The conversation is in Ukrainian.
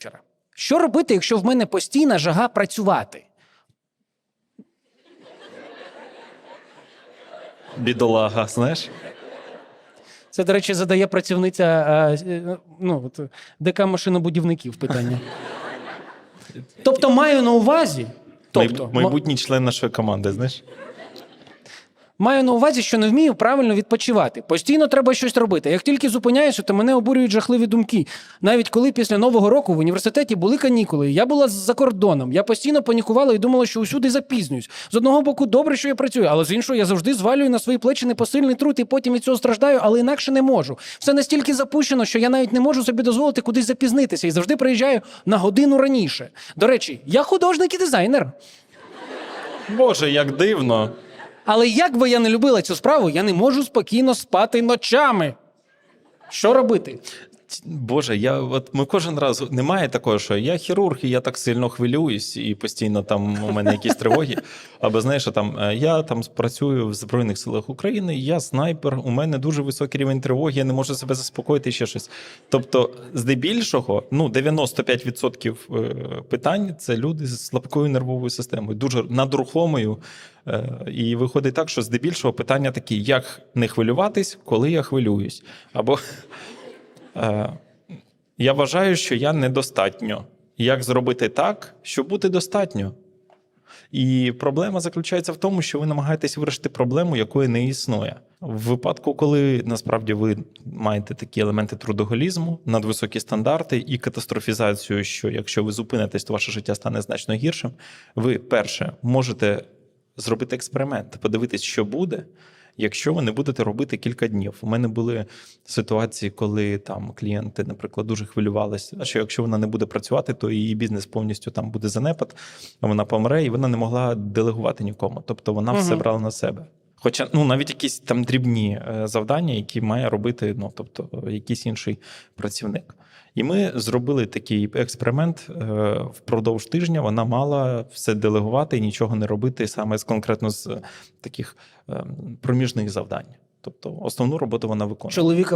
вечора. Що робити, якщо в мене постійна жага працювати? Бідолага, знаєш? Це, до речі, задає працівниця е, е, ну, ДК машинобудівників питання. Тобто маю на увазі. Тобто, Майб- майбутній член нашої команди, знаєш? Маю на увазі, що не вмію правильно відпочивати. Постійно треба щось робити. Як тільки зупиняюся, то мене обурюють жахливі думки. Навіть коли після нового року в університеті були канікули, я була за кордоном. Я постійно панікувала і думала, що усюди запізнююсь. З одного боку, добре, що я працюю, але з іншого я завжди звалюю на свої плечі непосильний труд і потім від цього страждаю, але інакше не можу. Все настільки запущено, що я навіть не можу собі дозволити кудись запізнитися і завжди приїжджаю на годину раніше. До речі, я художник і дизайнер. Боже, як дивно. Але як би я не любила цю справу, я не можу спокійно спати ночами. Що робити? Боже, я от ми кожен раз немає такого, що я хірург, і я так сильно хвилююсь, і постійно там у мене якісь тривоги. Або знаєш, там е, я там працюю в Збройних силах України, я снайпер, у мене дуже високий рівень тривоги, я не можу себе заспокоїти ще щось. Тобто, здебільшого, ну 95% е, питань це люди з слабкою нервовою системою, дуже надрухомою. Е, І виходить так, що здебільшого питання такі: як не хвилюватись, коли я хвилююсь, або Я вважаю, що я недостатньо. Як зробити так, щоб бути достатньо? І проблема заключається в тому, що ви намагаєтесь вирішити проблему, якої не існує. В випадку, коли насправді ви маєте такі елементи трудоголізму, надвисокі стандарти і катастрофізацію, що якщо ви зупинитесь, то ваше життя стане значно гіршим. Ви перше можете зробити експеримент, подивитись, що буде. Якщо ви не будете робити кілька днів, у мене були ситуації, коли там клієнти, наприклад, дуже хвилювалися, що якщо вона не буде працювати, то її бізнес повністю там буде занепад, вона помре, і вона не могла делегувати нікому. Тобто вона все брала на себе. Хоча ну навіть якісь там дрібні е, завдання, які має робити ну, тобто, е, якийсь інший працівник. І ми зробили такий експеримент е, впродовж тижня. Вона мала все делегувати і нічого не робити саме конкретно з таких е, проміжних завдань. Тобто основну роботу вона виконує. Чоловіка